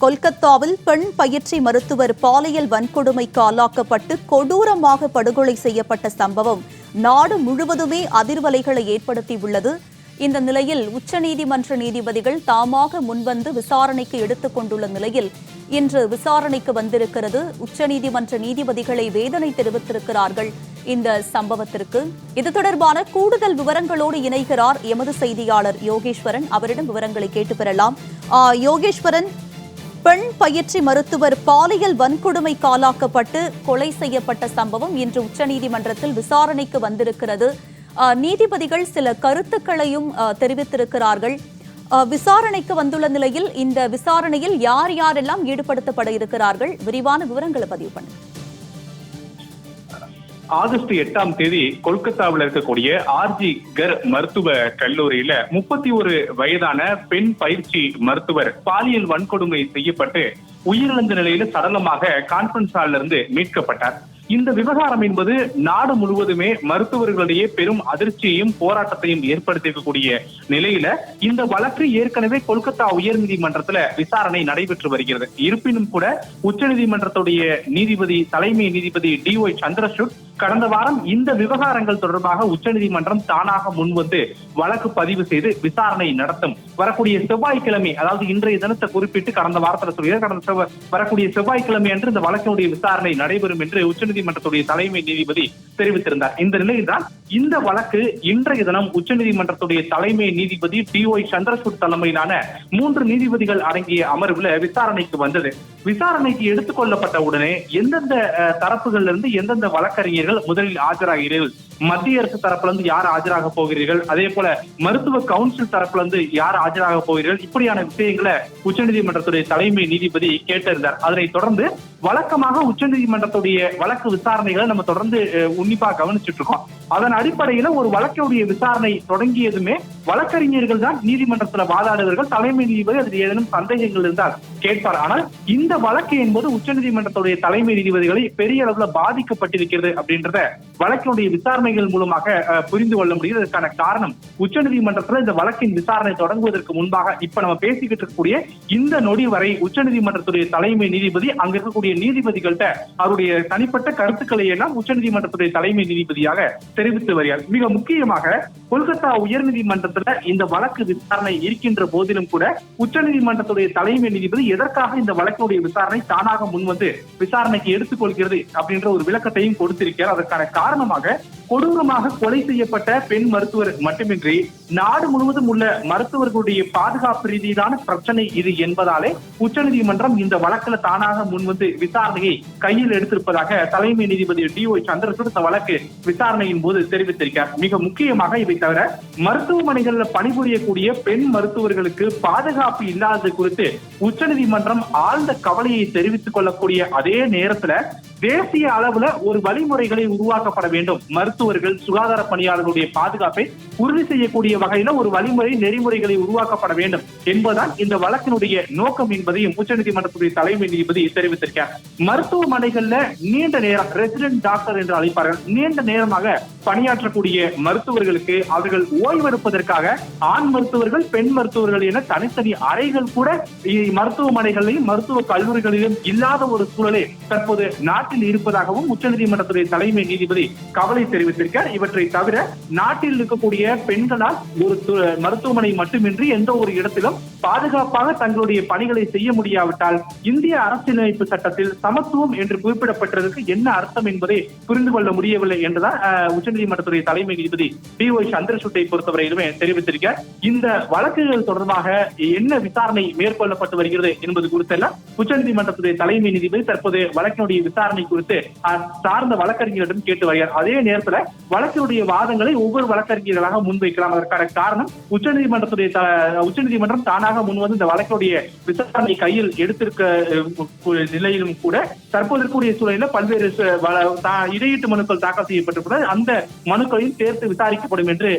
கொல்கத்தாவில் பெண் பயிற்சி மருத்துவர் பாலியல் வன்கொடுமைக்கு ஆளாக்கப்பட்டு கொடூரமாக படுகொலை செய்யப்பட்ட சம்பவம் நாடு முழுவதுமே அதிர்வலைகளை ஏற்படுத்தியுள்ளது. இந்த நிலையில் உச்சநீதிமன்ற நீதிபதிகள் தாமாக முன்வந்து விசாரணைக்கு எடுத்துக் கொண்டுள்ள நிலையில் இன்று விசாரணைக்கு வந்திருக்கிறது. உச்சநீதிமன்ற நீதிபதிகளை வேதனை தெரிவித்திருக்கிறார்கள் இந்த சம்பவத்திற்கு. இது தொடர்பான கூடுதல் விவரங்களோடு இணைகிறார் எமது செய்தியாளர் யோகேஸ்வரன். அவரிடம் விவரங்களை கேட்டு பெறலாம். யோகேஸ்வரன் பெண் பயிற்சி மருத்துவர் பாலியல் வன்கொடுமை காலாக்கப்பட்டு கொலை செய்யப்பட்ட சம்பவம் இன்று உச்சநீதிமன்றத்தில் விசாரணைக்கு வந்திருக்கிறது. நீதிபதிகள் சில கருத்துக்களையும் தெரிவித்திருக்கிறார்கள். விசாரணைக்கு வந்துள்ள நிலையில் இந்த விசாரணையில் யார் யாரெல்லாம் ஈடுபடுத்தப்பட இருக்கிறார்கள்? விரிவான விவரங்களை பதிவு பண்ணுங்க. ஆகஸ்ட் எட்டாம் தேதி கொல்கத்தாவில் இருக்கக்கூடிய ஆர்ஜி கர் மருத்துவ கல்லூரியில முப்பத்தி ஒரு வயதான பெண் பயிற்சி மருத்துவர் பாலியல் வன்கொடுமை செய்யப்பட்டு உயிரிழந்த நிலையில சடலமாக கான்பரன்ஸ் ஹால்ல இருந்து மீட்கப்பட்டார். இந்த விவகாரம் என்பது நாடு முழுவதுமே மருத்துவர்களிடையே பெரும் அதிர்ச்சியையும் போராட்டத்தையும் ஏற்படுத்தியிருக்கக்கூடிய நிலையில இந்த வழக்கு ஏற்கனவே கொல்கத்தா உயர்நீதிமன்றத்துல விசாரணை நடைபெற்று வருகிறது. இருப்பினும் கூட உச்சநீதிமன்றத்துடைய நீதிபதி தலைமை நீதிபதி டி ஒய் சந்திரசூட் கடந்த வாரம் இந்த விவகாரங்கள் தொடர்பாக உச்சநீதிமன்றம் தானாக முன்வந்து வழக்கு பதிவு செய்து விசாரணை நடத்தும். வரக்கூடிய செவ்வாய்க்கிழமை அதாவது இன்றைய தினத்தை குறிப்பிட்டு கடந்த வாரத்தில் சொல்கிறார் கடந்த செவ்வாய் வரக்கூடிய செவ்வாய்க்கிழமை அன்று இந்த வழக்கினுடைய விசாரணை நடைபெறும் என்று உச்சநீதிமன்றத்துடைய தலைமை நீதிபதி தெரிவித்திருந்தார். இந்த நிலையில்தான் இந்த வழக்கு இன்றைய தினம் உச்சநீதிமன்றத்துடைய தலைமை நீதிபதி டி ஒய் சந்திரசூட் தலைமையிலான மூன்று நீதிபதிகள் அடங்கிய அமர்வுல விசாரணைக்கு வந்தது. விசாரணைக்கு எடுத்துக்கொள்ளப்பட்ட உடனே எந்தெந்த அஹ், தரப்புகள்ல இருந்து எந்தெந்த வழக்கறிஞர்கள் முதலில் ஆஜராகிறீர்கள். மத்திய அரசு தரப்புல இருந்து யார் ஆஜராக போகிறீர்கள்? அதே போல மருத்துவ கவுன்சில் தரப்புல இருந்து யார் ஆஜராக போகிறீர்கள்? இப்படியான விஷயங்களை உச்சநீதிமன்றத்துடைய தலைமை நீதிபதி கேட்டிருந்தார். அதனை தொடர்ந்து வழக்கமாக உச்சநீதிமன்றத்துடைய வழக்கு விசாரணைகளை நம்ம தொடர்ந்து உன்னிப்பா கவனிச்சுட்டு இருக்கோம் அதன் அடிப்படையில ஒரு வழக்குடைய விசாரணை தொடங்கியதுமே வழக்கறிஞர்கள் தான் நீதிமன்றத்துல வாதாடுவர்கள் தலைமை நீதிபதி அதில் ஏதேனும் சந்தேகங்கள் இருந்தால் கேட்பார். ஆனால் இந்த வழக்கு என்பது உச்சநீதிமன்றத்துடைய தலைமை நீதிபதிகளை பெரிய அளவுல பாதிக்கப்பட்டிருக்கிறது அப்படின்றத வழக்கினுடைய விசாரணைகள் மூலமாக புரிந்து கொள்ள முடியுது அதற்கான காரணம் உச்சநீதிமன்றத்துல இந்த வழக்கின் விசாரணை தொடங்குவதற்கு முன்பாக இப்ப நம்ம பேசிக்கிட்டு இருக்கக்கூடிய இந்த நொடி வரை உச்சநீதிமன்றத்துடைய தலைமை நீதிபதி அங்க இருக்கக்கூடிய அவருடைய நீதிபதிகள்கிட்ட அவருடைய தனிப்பட்ட கருத்துக்களை எல்லாம் உச்சநீதிமன்றத்துடைய தலைமை நீதிபதியாக தெரிவித்து வருகிறார். மிக முக்கியமாக கொல்கத்தா உயர்நீதிமன்றத்துல இந்த வழக்கு விசாரணை இருக்கின்ற போதிலும் கூட உச்சநீதிமன்றத்துடைய தலைமை நீதிபதி எதற்காக இந்த வழக்கினுடைய விசாரணை தானாக முன்வந்து விசாரணைக்கு எடுத்துக்கொள்கிறது அப்படின்ற ஒரு விளக்கத்தையும் கொடுத்திருக்கிறார். அதற்கான காரணமாக கொடூரமாக கொலை செய்யப்பட்ட பெண் மருத்துவர் மட்டுமின்றி நாடு முழுவதும் உள்ள மருத்துவர்களுடைய பாதுகாப்பு ரீதியிலான பிரச்சனை இது என்பதாலே உச்சநீதிமன்றம் இந்த வழக்கில் தானாக முன்வந்து விசாரணையை கையில் எடுத்திருப்பதாக தலைமை நீதிபதி டி ஒய் சந்திரசூட் இந்த வழக்கு விசாரணையின் போது தெரிவித்திருக்கார் மிக முக்கியமாக இவை தவிர மருத்துவமனைகளில் பணிபுரியக்கூடிய பெண் மருத்துவர்களுக்கு பாதுகாப்பு இல்லாதது குறித்து உச்சநீதிமன்றம் ஆழ்ந்த கவலையை தெரிவித்துக் கொள்ளக்கூடிய அதே நேரத்துல தேசிய அளவுல ஒரு வழிமுறைகளை உருவாக்கப்பட வேண்டும். மருத்துவர்கள் சுகாதார பணியாளர்களுடைய பாதுகாப்பை உறுதி செய்யக்கூடிய வகையில ஒரு வழிமுறை நெறிமுறைகளை உருவாக்கப்பட வேண்டும் என்பதுதான் இந்த வழக்கினுடைய நோக்கம் என்பதையும் உச்சநீதிமன்றத்துடைய தலைமை நீதிபதி தெரிவித்திருக்கார் மருத்துவமனைகள்ல நீண்ட நேரம் ரெசிடென்ட் டாக்டர் என்று அழைப்பார்கள். நீண்ட நேரமாக பணியாற்றக்கூடிய மருத்துவர்களுக்கு அவர்கள் ஓய்வெடுப்பதற்காக ஆண் மருத்துவர்கள் பெண் மருத்துவர்கள் என தனித்தனி அறைகள் கூட மருத்துவமனைகளிலும் மருத்துவ கல்லூரிகளிலும் இல்லாத ஒரு சூழலே தற்போது நாட்டில் இருப்பதாகவும் உச்சநீதிமன்றத்துடைய தலைமை நீதிபதி கவலை தெரிவித்திருக்கார் இவற்றை தவிர நாட்டில் இருக்கக்கூடிய பெண்களால் ஒரு மருத்துவமனை மட்டுமின்றி எந்த ஒரு இடத்திலும் பாதுகாப்பாக தங்களுடைய பணிகளை செய்ய முடியாவிட்டால் இந்திய அரசியலமைப்பு சட்டத்தில் சமத்துவம் என்று குறிப்பிடப்பட்டதற்கு என்ன அர்த்தம் என்பதை புரிந்து கொள்ள முடியவில்லை என்றுதான் அஹ், உச்சநீதிமன்றத்துடைய தலைமை நீதிபதி பி ஒய் சந்திரசூட்டை பொறுத்தவரையிலுமே தெரிவித்திருக்க இந்த வழக்குகள் தொடர்பாக என்ன விசாரணை மேற்கொள்ளப்பட்டு வருகிறது என்பது குறித்தெல்லாம் உச்சநீதிமன்றத்துடைய தலைமை நீதிபதி தற்போது வழக்கினுடைய விசாரணை குறித்து அஹ், சார்ந்த வழக்கறிஞரிடம் கேட்டு வருகிறார். அதே நேரத்துல வழக்கினுடைய வாதங்களை ஒவ்வொரு வழக்கறிஞர்களாக முன்வைக்கலாம். அதற்கான காரணம் உச்சநீதிமன்றத்துடைய உச்சநீதிமன்றம் தானாக முன்வந்து இந்த வழக்கினுடைய விசாரணை கையில் எடுத்திருக்க நிலையில் நிலையிலும் கூட தற்போது இருக்கக்கூடிய சூழலில் பல்வேறு இடையீட்டு மனுக்கள் தாக்கல் செய்யப்பட்டிருப்பதால் அந்த மனுக்களையும் சேர்த்து விசாரிக்கப்படும் என்று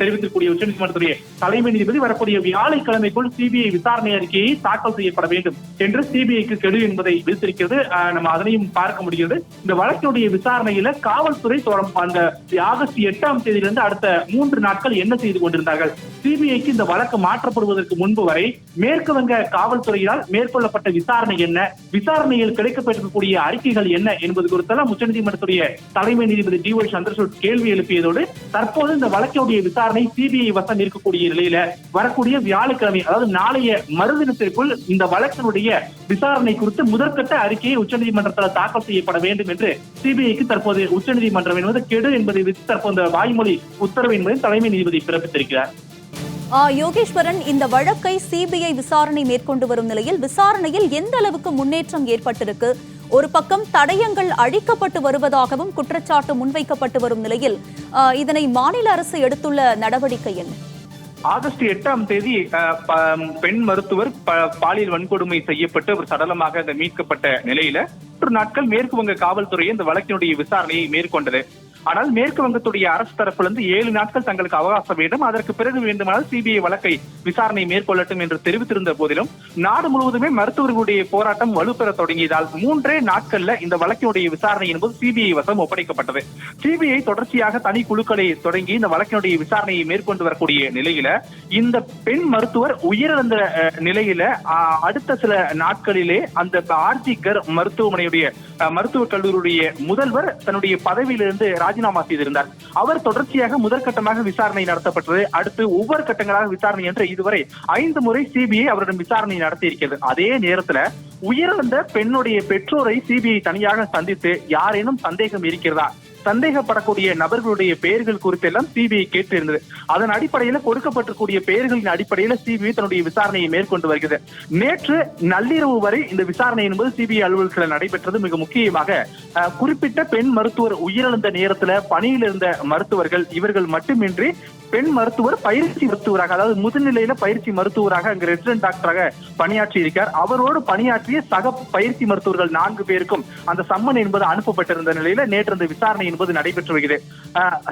தெரிவித்திருக்கூடிய உச்சநீதிமன்றத்துடைய தலைமை நீதிபதி வரக்கூடிய வியாழக்கிழமைக்குள் சிபிஐ விசாரணை அறிக்கையை தாக்கல் செய்யப்பட வேண்டும் என்று சிபிஐக்கு கெடு என்பதை விதித்திருக்கிறது. நம்ம அதனையும் பார்க்க முடிகிறது. இந்த வழக்கினுடைய விசாரணையில காவல்துறை தொடர்பு அந்த ஆகஸ்ட் எட்டாம் தேதியிலிருந்து அடுத்த மூன்று நாட்கள் என்ன செய்து கொண்டிருந்தார்கள்? சிபிஐக்கு இந்த வழக்கு மாற்றப்படுவதற்கு முன்பு வரை மேற்கு வங்க காவல்துறையினால் மேற்கொள்ளப்பட்ட விசாரணை என்ன? விசாரணையில் கிடைக்கப்பட்டிருக்கக்கூடிய அறிக்கைகள் என்ன என்பது குறித்தெல்லாம் உச்சநீதிமன்றத்துடைய தலைமை நீதிபதி டி ஒய் சந்திரசூட் கேள்வி எழுப்பியதோடு தற்போது இந்த வழக்கினுடைய விசாரணை சிபிஐ வசம் இருக்கக்கூடிய நிலையில வரக்கூடிய வியாழக்கிழமை அதாவது நாளைய மறுதினத்திற்குள் இந்த வழக்கினுடைய விசாரணை குறித்து முதற்கட்ட அறிக்கையை உச்சநீதிமன்றத்தில் தாக்கல் செய்யப்பட வேண்டும் என்று சிபிஐக்கு தற்போது உச்சநீதிமன்றம் என்பது கெடு என்பதை தற்போது வாய்மொழி உத்தரவு என்பதை தலைமை நீதிபதி பிறப்பித்திருக்கிறார். யோகேஸ்வரன் இந்த வழக்கை சிபிஐ விசாரணை மேற்கொண்டு வரும் நிலையில் விசாரணையில் எந்த அளவுக்கு முன்னேற்றம் ஏற்பட்டிருக்கு? ஒரு பக்கம் தடயங்கள் அழிக்கப்பட்டு வருவதாகவும் குற்றச்சாட்டு முன்வைக்கப்பட்டு வரும் நிலையில் இதனை மாநில அரசு எடுத்துள்ள நடவடிக்கை என்ன? ஆகஸ்ட் எட்டாம் தேதி பெண் மருத்துவர் ப- பாலியல் வன்கொடுமை செய்யப்பட்டு அவர் சடலமாக மீட்கப்பட்ட நிலையில மூன்று நாட்கள் மேற்கு வங்க காவல்துறை இந்த வழக்கினுடைய விசாரணையை மேற்கொண்டது. ஆனால் மேற்கு வங்கத்துடைய அரசு தரப்பிலிருந்து ஏழு நாட்கள் தங்களுக்கு அவகாசம் வேண்டும். அதற்கு பிறகு வேண்டுமானால் சிபிஐ வழக்கை விசாரணை மேற்கொள்ளட்டும் என்று தெரிவித்திருந்த போதிலும் நாடு முழுவதுமே மருத்துவர்களுடைய போராட்டம் வலுப்பெற தொடங்கியதால் மூன்றே நாட்கள்ல இந்த வழக்கினுடைய விசாரணை என்பது சிபிஐ வசம் ஒப்படைக்கப்பட்டது. சிபிஐ தொடர்ச்சியாக தனி குழுக்களை தொடங்கி இந்த வழக்கினுடைய விசாரணையை மேற்கொண்டு வரக்கூடிய நிலையில இந்த பெண் மருத்துவர் உயிரிழந்த நிலையில அடுத்த சில நாட்களிலே அந்த ஆர்ஜிகர் மருத்துவமனையுடைய மருத்துவக் கல்லூரியுடைய முதல்வர் தன்னுடைய பதவியிலிருந்து ராஜினாமா செய்திருந்தார். அவர் தொடர்ச்சியாக முதற்கட்டமாக விசாரணை நடத்தப்பட்டது. அடுத்து ஒவ்வொரு கட்டங்களாக விசாரணை என்று இதுவரை ஐந்து முறை சிபிஐ அவரிடம் விசாரணை நடத்தி இருக்கிறது அதே நேரத்துல உயிரிழந்த பெண்ணுடைய பெற்றோரை சிபிஐ தனியாக சந்தித்து யாரேனும் சந்தேகம் இருக்கிறதா? சந்தேகப்படக்கூடிய நபர்களுடைய பெயர்கள் குறித்தெல்லாம் சிபிஐ கேட்டு இருந்தது அதன் அடிப்படையில கொடுக்கப்பட்டிருக்கூடிய பெயர்களின் அடிப்படையில சிபிஐ தன்னுடைய விசாரணையை மேற்கொண்டு வருகிறது. நேற்று நள்ளிரவு வரை இந்த விசாரணை என்பது சிபிஐ அலுவலகத்தில் நடைபெற்றது மிக முக்கியமாக குறிப்பிட்ட பெண் மருத்துவர் உயிரிழந்த நேரத்தில் பணியில் இருந்த மருத்துவர்கள் இவர்கள் மட்டுமின்றி பெண் மருத்துவர் பயிற்சி மருத்துவராக அதாவது முதுநிலையில பயிற்சி மருத்துவராக அங்கு ரெசிடென்ட் டாக்டராக பணியாற்றி இருக்கார். அவரோடு பணியாற்றிய சக பயிற்சி மருத்துவர்கள் நான்கு பேருக்கும் அந்த சம்மன் என்பது அனுப்பப்பட்டிருந்த நிலையில நேற்று அந்த விசாரணை என்பது நடைபெற்று வருகிறது.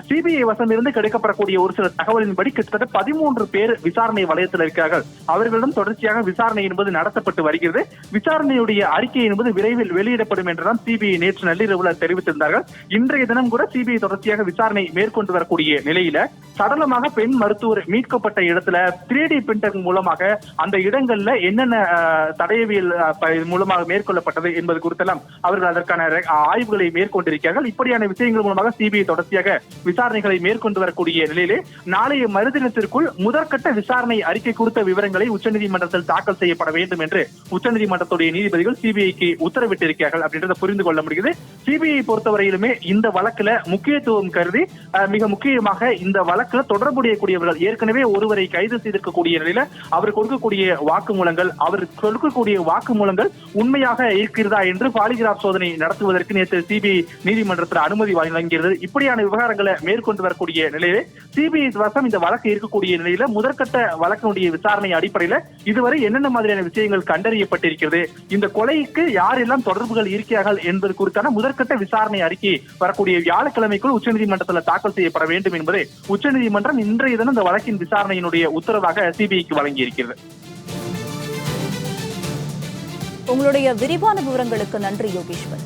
சிபிஐ வசம் இருந்து கிடைக்கப்படக்கூடிய ஒரு சில தகவலின்படி கிட்டத்தட்ட பதிமூன்று பேர் விசாரணை வலயத்தில் இருக்கிறார்கள் அவர்களிடம் தொடர்ச்சியாக விசாரணை என்பது நடத்தப்பட்டு வருகிறது. விசாரணையுடைய அறிக்கை என்பது விரைவில் வெளியிடப்படும் என்றுதான் சிபிஐ நேற்று நள்ளிரவுல தெரிவித்திருந்தார்கள். இன்றைய தினம் கூட சிபிஐ தொடர்ச்சியாக விசாரணை மேற்கொண்டு வரக்கூடிய நிலையில சடலம் சடலமாக பெண் மருத்துவர் மீட்கப்பட்ட இடத்துல த்ரீ டி பிரிண்டர் மூலமாக அந்த இடங்கள்ல என்னென்ன தடையவியல் மூலமாக மேற்கொள்ளப்பட்டது என்பது குறித்தெல்லாம் அவர்கள் அதற்கான ஆய்வுகளை மேற்கொண்டிருக்கிறார்கள். இப்படியான விஷயங்கள் மூலமாக சிபிஐ தொடர்ச்சியாக விசாரணைகளை மேற்கொண்டு வரக்கூடிய நிலையிலே நாளைய மறுதினத்திற்குள் முதற்கட்ட விசாரணை அறிக்கை குறித்த விவரங்களை உச்சநீதிமன்றத்தில் தாக்கல் செய்யப்பட வேண்டும் என்று உச்சநீதிமன்றத்துடைய நீதிபதிகள் சிபிஐக்கு உத்தரவிட்டிருக்கிறார்கள் அப்படின்றத புரிந்து கொள்ள முடியுது சிபிஐ பொறுத்தவரையிலுமே இந்த வழக்குல முக்கியத்துவம் கருதி மிக முக்கியமாக இந்த வழக்குல தொடர்புடைய கூடியவர்கள் ஏற்கனவே ஒருவரை கைது செய்திருக்கக்கூடிய நிலையில அவர் கொடுக்கக்கூடிய வாக்குமூலங்கள் அவர் கொடுக்கக்கூடிய வாக்குமூலங்கள் உண்மையாக இருக்கிறதா என்று பாலிகிராப் சோதனை நடத்துவதற்கு நேற்று சிபிஐ நீதிமன்றத்தில் அனுமதி வழங்கியிருந்தது. இப்படியான விவகாரங்களை மேற்கொண்டு வரக்கூடிய நிலையிலே சிபிஐ வசம் இந்த வழக்கு இருக்கக்கூடிய நிலையில முதற்கட்ட வழக்கினுடைய விசாரணை அடிப்படையில இதுவரை என்னென்ன மாதிரியான விஷயங்கள் கண்டறியப்பட்டிருக்கிறது இந்த கொலைக்கு யாரெல்லாம் தொடர்புகள் இருக்கிறார்கள் என்பது குறித்தான முதற்கட்ட விசாரணை அறிக்கை வரக்கூடிய வியாழக்கிழமைக்குள் உச்சநீதிமன்றத்தில் தாக்கல் செய்யப்பட வேண்டும் என்பதை நீதிமன்றம் இன்றைய தினம் இந்த வழக்கின் விசாரணையினுடைய உத்தரவாக சிபிஐக்கு வழங்கியிருக்கிறது. உங்களுடைய விரிவான விவரங்களுக்கு நன்றி யோகேஸ்வர்